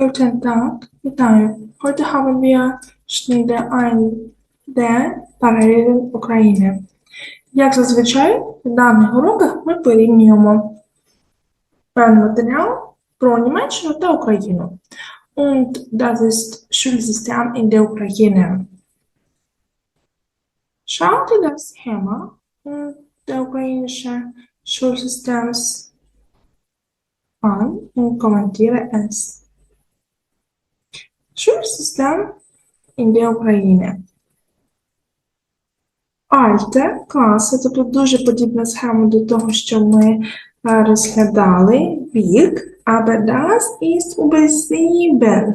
Guten Tag, вітаю. Heute haben wir Schnitte 1D паралелі України. Як зазвичай, в даних уроках ми порівнюємо певний матеріал про Німеччину та Україну. Und das ist Schulsystem in der Ukraine. Schau dir das Schema der ukrainischen Schulsystems an und kommentiere es. Schulsystem in der Ukraine. Альте класи, тобто дуже подібна схема до того, що ми е, розглядали вік, aber das ist über.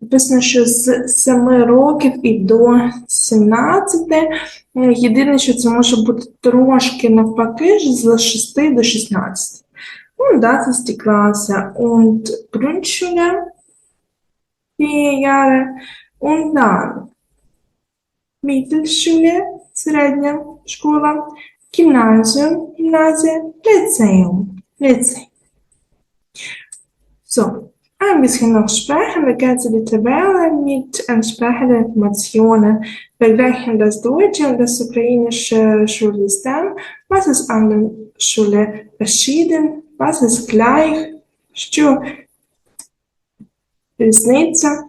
Написано, що з 7 років і до 17. Е, Єдине, що це може бути трошки навпаки, з 6 до 16. Und das ist die Klasse. Und Grundschule vier Jahre. Und dann Mittelschule, середня школа, Gymnasium, Gymnasie, Lyzeum, Lycée. So, ein bisschen noch sprechen. Wir gehen die Tabelle mit entsprechenden Informationen. Vergleichen das deutsche und das ukrainische Schulsystem. Was ist an der Schule verschieden? Was ist gleich? Що різниця?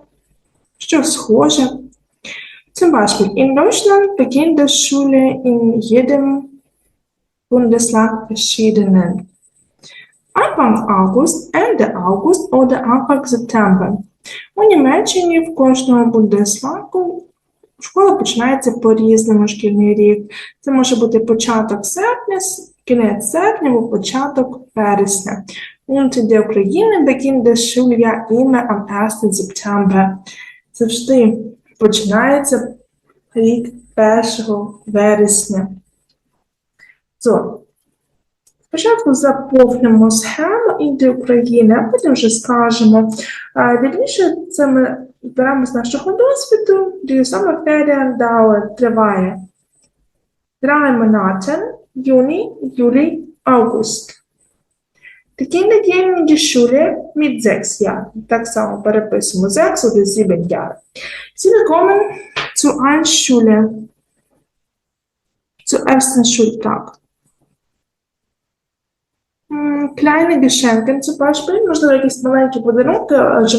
Що схоже? Zum Beispiel in Deutschland beginnt die Schule in jedem Bundesland verschiedenen. Anfang August, Ende August oder Anfang September. У Німеччині в кожному Бундесланду школа починається по-різному шкільний рік. Це може бути початок серпня, кінець серпня або початок вересня. In der Ukraine beginnt das Schuljahr immer am 1. September. Завжди починається рік 1 вересня. So. Спочатку заповнимо схему Інди України, а потім вже скажемо. Вірніше, це ми беремо з нашого досвіду, die Sommerferien dauert, триває. Drei Monaten, Juni, Juli, August. In die Schule mit sechs Jahren. Так само переписуємо sechs oder sieben Jahre. Sie bekommen zu Einschule, zu ersten Schultag. Kleine Geschenke, zum Beispiel, можливо, якісь маленькі подарунки, адже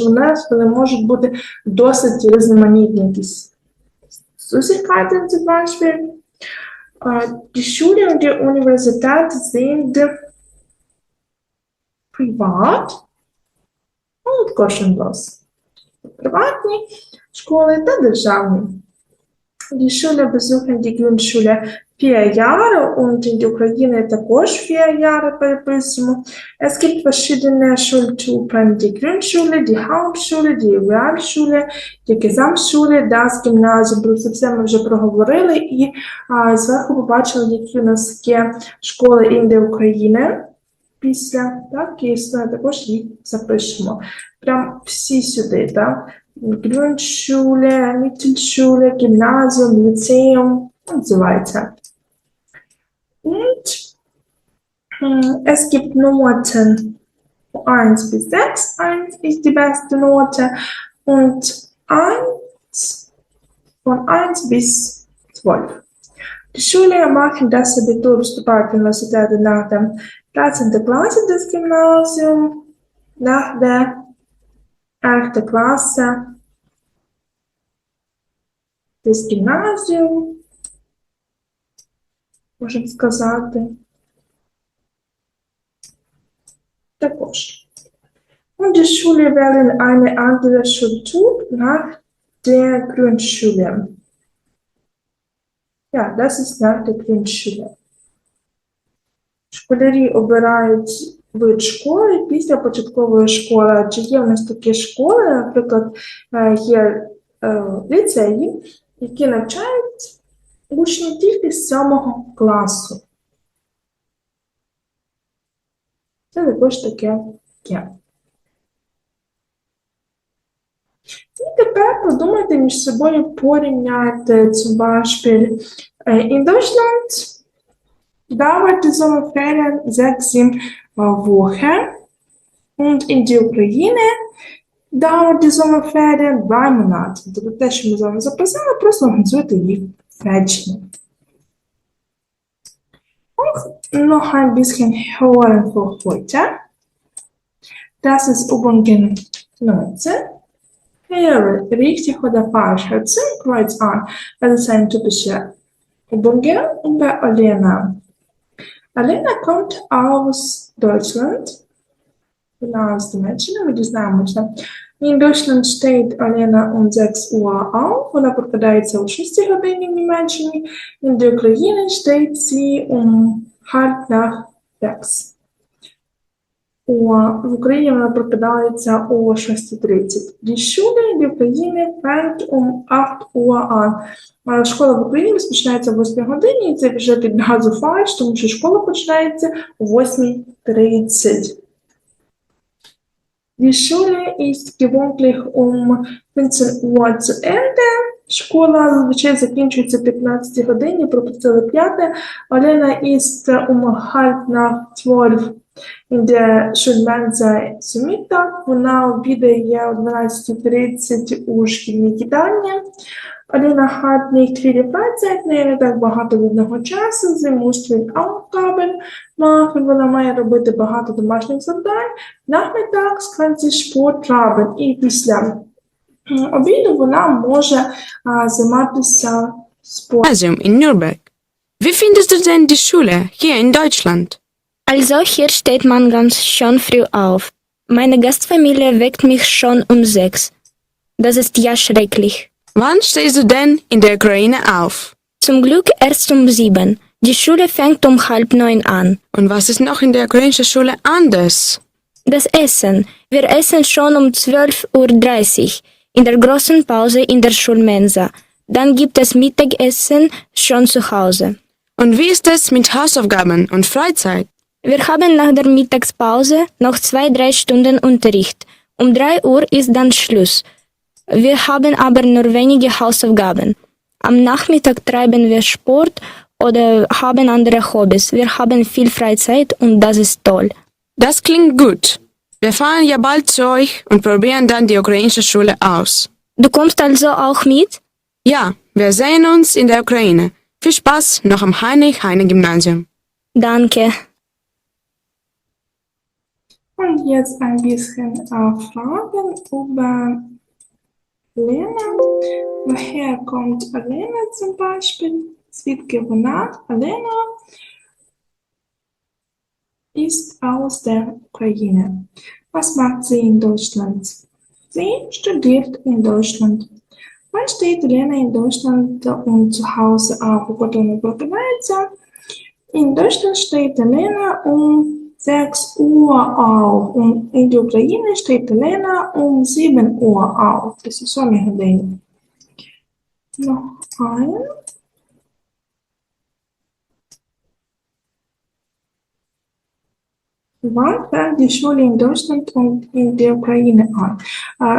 вони можуть бути досить різноманітні якісь. Süßigkeiten zum Beispiel. Äh, Die Schule und die Universität sind privat und kostenlos. Приватні школи та державні. Die Schule besuchen die Grundschule vier Jahre und in der Ukraine також vier Jahre переписуємо. Es gibt verschiedene Schultypen. Die Grundschule, die Hauptschule, die Realschule, die Gesamtschule, das Gymnasium. Про це все ми вже проговорили і а, зверху побачили, які у нас є школи Інди України. Після, так, і існує також їх запишемо. Прям всі сюди, так? Grundschule, Mittelschule, Gymnasium, Lyzeum und so weiter. Und hm, es gibt Noten 1 bis 6. 1 ist die beste Note und 1 von 1 bis 12. Die Schüler machen das Abitur, вступают в университет nach dem 13. Klasse des Gymnasium, nach der 11. Klasse des Gymnasium, можемо сказати. Також. Und die Schule wählen eine andere Schultyp nach der Grundschule. Ja, das ist nach der Grundschule. Школярі обирають вид школи після початкової школи. Чи є в нас такі школи, наприклад, е, є е, ліцеї, які навчають учнів тільки з сьомого класу. Це також таке є. І тепер подумайте між собою порівняйте zum Beispiel in Deutschland dauert die Sommerferien sechs, sieben Wochen und in der Ukraine Dauert die Sommerferien drei Monate. Тобто те, що ми з вами записали, просто організуйте їх в реченні. Und noch ein bisschen hören für heute. Das ist Übungen 19. Höre richtig oder falsch. Hört zu, kreuz an. Das ist eine typische Übungen bei Alena. Alena kommt aus Deutschland. Genau, aus Deutschland, wie die знаємо, що In Deutschland steht Alena um 6 Uhr auf, вона прокидається о 6 годині в Німеччині. In der Ukraine steht sie um halb nach 6. У, в Україні вона прокидається о 6.30. Die Schule in der Ukraine fängt um 8 Uhr an. А Школа в Україні розпочинається о 8 годині, і це вже підразу фальш, тому що школа починається о 8.30. Die Schule ist gewöhnlich um 15 Uhr zu. Школа зазвичай закінчується о 15 годині, пропустили п'яте. Олена ist um halb nach 12 in der Вона обідає о 12.30 у шкільній їдальні. Олена hat nicht viele не так багато вільного часу, sie muss viel Aufgaben вона має робити багато домашніх завдань. Nachmittags kann sie Sport treiben. І після м, обіду вона може а, займатися спортом. Gymnasium in Nürnberg. Wie findest du denn die Schule hier in Deutschland? Also hier steht man ganz schön früh auf. Meine Gastfamilie weckt mich schon um sechs. Das ist ja schrecklich. Wann stehst du denn in der Ukraine auf? Zum Glück erst um sieben. Die Schule fängt um halb neun an. Und was ist noch in der ukrainischen Schule anders? Das Essen. Wir essen schon um 12.30 Uhr in der großen Pause in der Schulmensa. Dann gibt es Mittagessen schon zu Hause. Und wie ist es mit Hausaufgaben und Freizeit? Wir haben nach der Mittagspause noch zwei, drei Stunden Unterricht. Um drei Uhr ist dann Schluss. Wir haben aber nur wenige Hausaufgaben. Am Nachmittag treiben wir Sport oder haben andere Hobbys. Wir haben viel Freizeit und das ist toll. Das klingt gut. Wir fahren ja bald zu euch und probieren dann die ukrainische Schule aus. Du kommst also auch mit? Ja, wir sehen uns in der Ukraine. Viel Spaß noch am Heinrich-Heine-Gymnasium. Danke. Und jetzt ein bisschen äh, Fragen über Lena. Woher kommt Lena zum Beispiel? Zwitke Wonat. Lena ist aus der Ukraine. Was macht sie in Deutschland? Sie studiert in Deutschland. Wann steht Lena in Deutschland und zu Hause auf Gottenbergweise. In Deutschland steht Lena um 6 Uhr auf und in der Ukraine steht Lena um 7 Uhr auf. Das ist so ein Dinge. Noch ein. Die Schule in Deutschland und in der Україні an?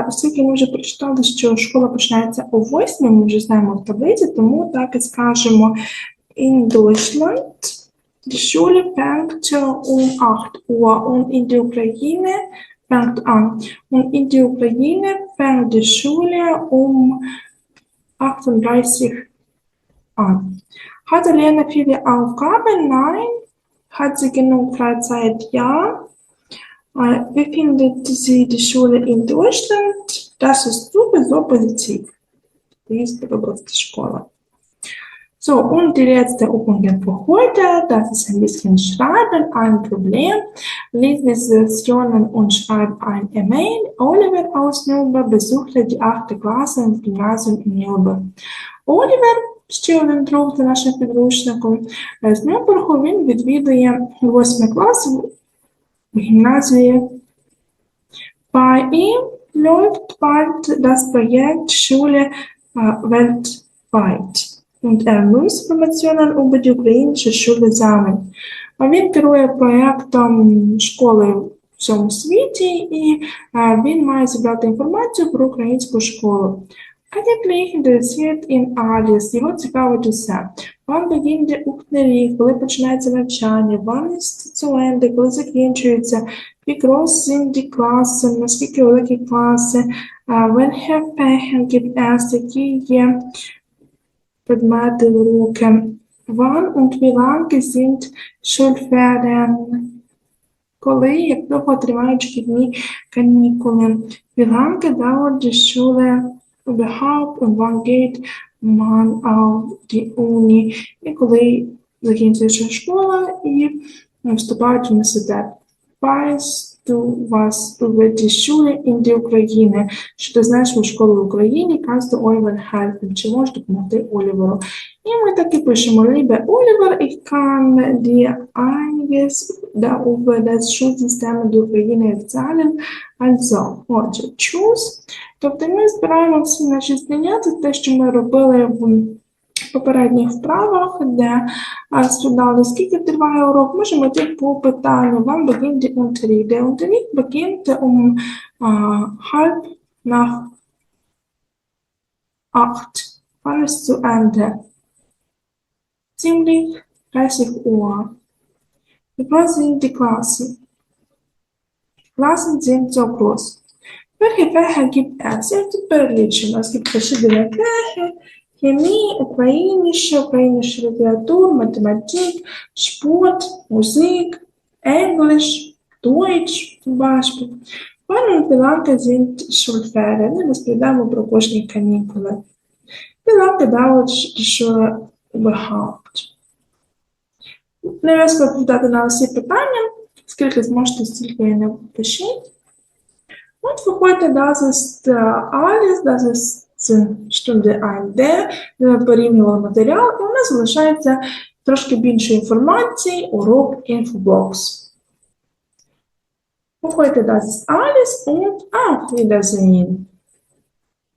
Оскільки ми вже прочитали, що школа починається о 8, ми вже знаємо в таблиці, тому так і скажемо in Deutschland Die Schule fängt um 8 Uhr und in der Ukraine fängt an. Und in der Ukraine fängt die Schule um 38 an. Hat Lena viele Aufgaben? Nein. Hat sie genug Freizeit? Ja. Äh, Befindet sie die Schule in Deutschland? Das ist sowieso positiv. Die ist die Schule. So, und die letzte Übung für heute, das ist ein bisschen Schreiben, ein Problem. Lies Dissertationen und schreib ein E-Mail. Oliver aus Nürnberg besuchte die achte Klasse im Gymnasium in Nürnberg. Oliver ще один друг за нашим підручником, е, з Нюрнбергу він відвідує 8 клас в гімназії. Ihm läuft bald das Projekt Schule weltweit und er muss Informationen über die. Він керує проєктом школи в всьому світі, і е, він має зібрати інформацію про українську школу. Eigentlich interessiert ihn alles, його цікавить усе. Beginnt der Unterricht, коли починається навчання, zu Ende, коли закінчується, sind die Klassen? Наскільки великі класи? Welche Fächer gibt es? Які є предмети уроки? Wann und wie lange sind Schulferien? Коли, як довго тривають шкільні канікули? Wie lange dauert überhaupt Вангейт Ман die І коли закінчується школа і вступають в університет. Weißt du was die Schule in der Ukraine? Що ти знаєш про школу в Україні? Du Oliver helfen? Чи можеш допомогти Оліверу? І ми так і пишемо Liebe Oliver, ich kann dir einiges über das Schulsystem der Ukraine erzählen. Also, отже, choose. Тобто ми збираємо всі наші знання, це те, що ми робили в попередніх вправах, де а, складали, скільки триває урок, можемо йти по питанню. Вам beginnt die Unterricht. Der Unterricht beginnt um а, halb nach acht. Wann ist zu Ende? Ziemlich 30 Uhr. Wie groß sind die Klassen? Klassen sind so groß. Welche Fächer gibt es? Я тут перелічу. У нас є verschiedene Fächer. Хімія, україніше, україніше літератур, математик, спорт, музик, Englisch, Deutsch, zum Beispiel. Wie lange sind Schulferien? Ми розповідаємо про кожні канікули. Lange dauert die überhaupt? Не весело відповідати на всі питання. Скільки зможете, стільки не пишіть. Und für heute, das ist alles, das äh, штунди 1D. Ми матеріал, і у нас залишається трошки більше інформації, урок. Für heute, das alles und auf Wiedersehen.